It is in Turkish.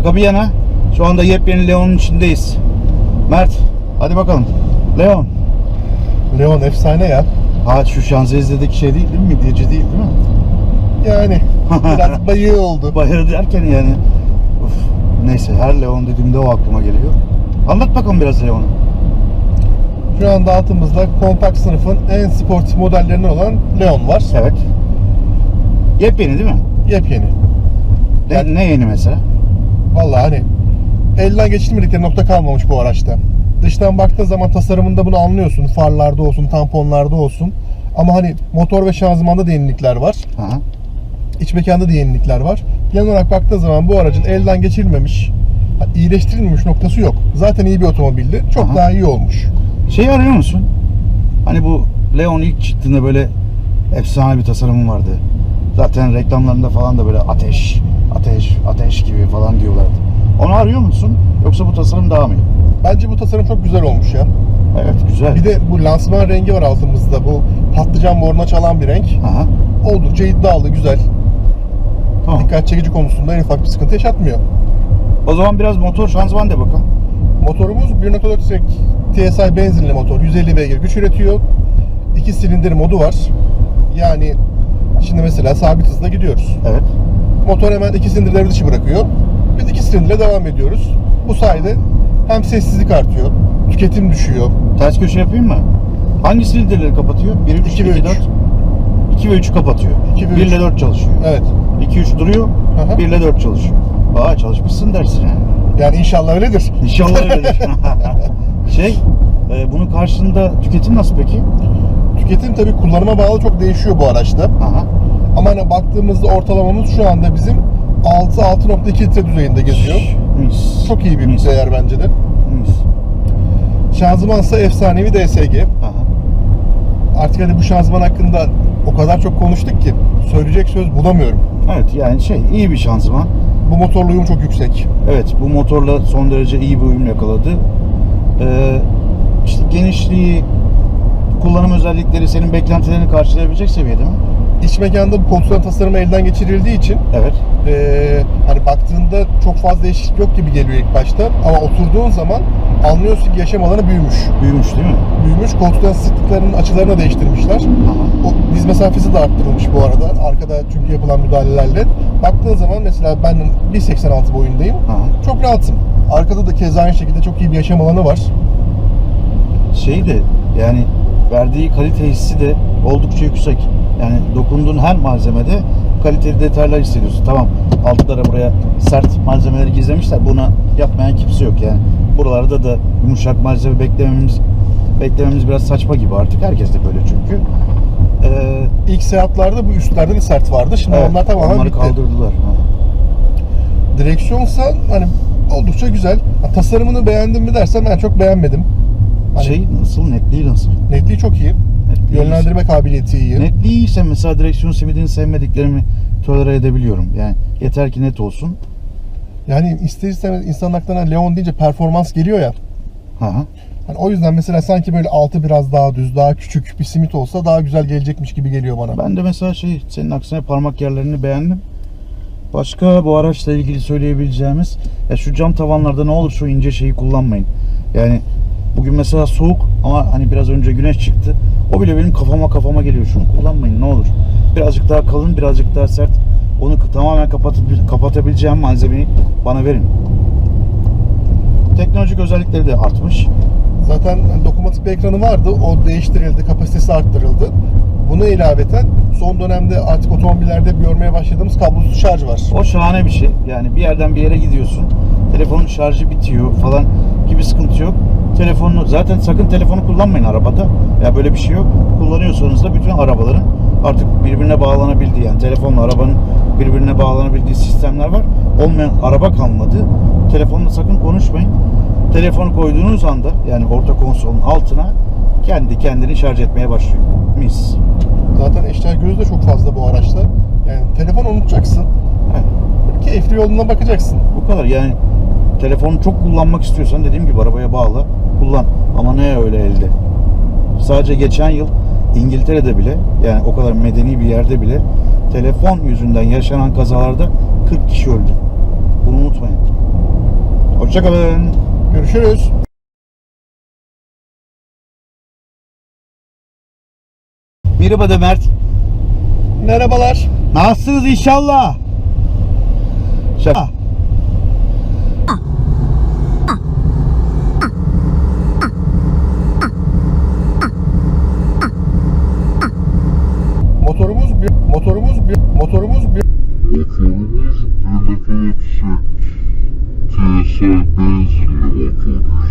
Şaka bir yana şu anda yepyeni Leon'un içindeyiz. Mert hadi bakalım. Leon. Leon efsane ya. Ha şu Şanzelize'deki şey değil değil mi? Midyeci değil değil mi? Yani biraz bayığı oldu. Bayır derken yani. Uf, neyse her Leon dediğimde o aklıma geliyor. Anlat bakalım biraz Leon'u. Şu anda altımızda kompakt sınıfın en sportif modellerinden olan Leon var. Evet. Yepyeni değil mi? Yepyeni. Ne, Yani- ne yeni mesela? Vallahi hani elden geçirmedikleri nokta kalmamış bu araçta. Dıştan baktığın zaman tasarımında bunu anlıyorsun. Farlarda olsun, tamponlarda olsun. Ama hani motor ve şanzımanda da yenilikler var. Aha. İç mekanda da yenilikler var. Genel olarak baktığın zaman bu aracın elden geçirilmemiş, iyileştirilmemiş noktası yok. Zaten iyi bir otomobildi. Çok Aha. daha iyi olmuş. Şeyi arıyor musun? Hani bu Leon ilk çıktığında böyle efsane bir tasarımı vardı. Zaten reklamlarında falan da böyle ateş, ateş, ateş gibi falan diyorlardı. Onu arıyor musun? Yoksa bu tasarım daha mı iyi? Bence bu tasarım çok güzel olmuş ya. Evet güzel. Bir de bu lansman rengi var altımızda. Bu patlıcan moruna çalan bir renk. Aha. Oldukça iddialı, güzel. Tamam. Dikkat çekici konusunda en ufak bir sıkıntı yaşatmıyor. O zaman biraz motor şanzıman de bakalım. Motorumuz 1.4 TSI benzinli motor. 150 beygir güç üretiyor. 2 silindir modu var. Yani şimdi mesela sabit hızla gidiyoruz. Evet. Motor hemen 2 silindir devre dışı bırakıyor. Biz 2 silindirle devam ediyoruz. Bu sayede hem sessizlik artıyor, tüketim düşüyor. Ters köşe yapayım mı? Hangi silindirleri kapatıyor? 1, 3, 2, İki ve 2 üç. 4. 2 ve 3'ü kapatıyor. İki ve 1 ile üç. 4 çalışıyor. Evet. 2 3 duruyor. Aha. 1 ile 4 çalışıyor. Aa çalışmışsın dersin yani. Yani inşallah öyledir. İnşallah öyledir. şey, e, bunun karşılığında tüketim nasıl peki? Tüketim tabii kullanıma bağlı çok değişiyor bu araçta. Aha. Ama hani baktığımızda ortalamamız şu anda bizim 6-6.2 litre düzeyinde geziyor. Mis. Çok iyi bir Mis. değer bence de. Mis. Şanzımansa efsanevi DSG. Aha. Artık hani bu şanzıman hakkında o kadar çok konuştuk ki söyleyecek söz bulamıyorum. Evet yani şey iyi bir şanzıman. Bu motorlu uyum çok yüksek. Evet bu motorla son derece iyi bir uyum yakaladı. Ee, işte genişliği, kullanım özellikleri senin beklentilerini karşılayabilecek seviyede mi? İç mekanda bu koltukların tasarımı elden geçirildiği için Evet. eee, hani baktığında çok fazla değişiklik yok gibi geliyor ilk başta. Ama oturduğun zaman anlıyorsun ki yaşam alanı büyümüş. Büyümüş değil mi? Büyümüş. Koltukların sıklıklarının açılarını değiştirmişler. Aha. O diz mesafesi de arttırılmış bu arada. Arkada çünkü yapılan müdahalelerle. Baktığın zaman mesela ben 1.86 boyundayım. Aha. Çok rahatım. Arkada da keza aynı şekilde çok iyi bir yaşam alanı var. Şey de yani verdiği kalite hissi de oldukça yüksek. Yani dokunduğun her malzemede kaliteli detaylar hissediyorsun. Tamam altlara buraya sert malzemeleri gizlemişler. Buna yapmayan kimse yok yani. Buralarda da yumuşak malzeme beklememiz beklememiz biraz saçma gibi artık. Herkes de böyle çünkü. Ee, İlk seyahatlerde bu üstlerde de sert vardı. Şimdi evet, onlar tamamen onları bitti. kaldırdılar. Direksiyonsa hani oldukça güzel. Ha, tasarımını beğendim mi dersen ben çok beğenmedim. Hani Şey nasıl? Netliği nasıl? netliği çok iyi. Netliği Yönlendirme kabiliyeti iyi. Netliği iyiyse mesela direksiyon sevdiğini sevmediklerimi tolere edebiliyorum. Yani yeter ki net olsun. Yani ister istemez insanın aklına Leon deyince performans geliyor ya. Hı hı. Hani o yüzden mesela sanki böyle altı biraz daha düz, daha küçük bir simit olsa daha güzel gelecekmiş gibi geliyor bana. Ben de mesela şey senin aksine parmak yerlerini beğendim. Başka bu araçla ilgili söyleyebileceğimiz ya şu cam tavanlarda ne olur şu ince şeyi kullanmayın. Yani bugün mesela soğuk ama hani biraz önce güneş çıktı. O bile benim kafama kafama geliyor. Şunu kullanmayın ne olur. Birazcık daha kalın, birazcık daha sert. Onu tamamen kapatabil- kapatabileceğim malzemeyi bana verin. Teknolojik özellikleri de artmış. Zaten hani dokunmatik bir ekranı vardı. O değiştirildi, kapasitesi arttırıldı. Buna ilaveten son dönemde artık otomobillerde görmeye başladığımız kablosuz şarj var. O şahane bir şey. Yani bir yerden bir yere gidiyorsun. Telefonun şarjı bitiyor falan gibi sıkıntı yok. Telefonunu zaten sakın telefonu kullanmayın arabada. Ya böyle bir şey yok. Kullanıyorsanız da bütün arabaların artık birbirine bağlanabildiği yani telefonla arabanın birbirine bağlanabildiği sistemler var. Olmayan araba kalmadı. Telefonla sakın konuşmayın. Telefonu koyduğunuz anda yani orta konsolun altına kendi kendini şarj etmeye başlıyor. Mis. Zaten eşya gözü de çok fazla bu araçta. Yani telefon unutacaksın. Heh. Böyle keyifli yoluna bakacaksın. Bu kadar yani telefonu çok kullanmak istiyorsan dediğim gibi arabaya bağla kullan ama ne öyle elde. Sadece geçen yıl İngiltere'de bile yani o kadar medeni bir yerde bile telefon yüzünden yaşanan kazalarda 40 kişi öldü. Bunu unutmayın. Hoşçakalın. Görüşürüz. Merhaba da Mert. Merhabalar. Nasılsınız inşallah? Şaka. Motorumuz bir motorumuz bir. Motorumuz bir 1.4 TSI benzinli motor.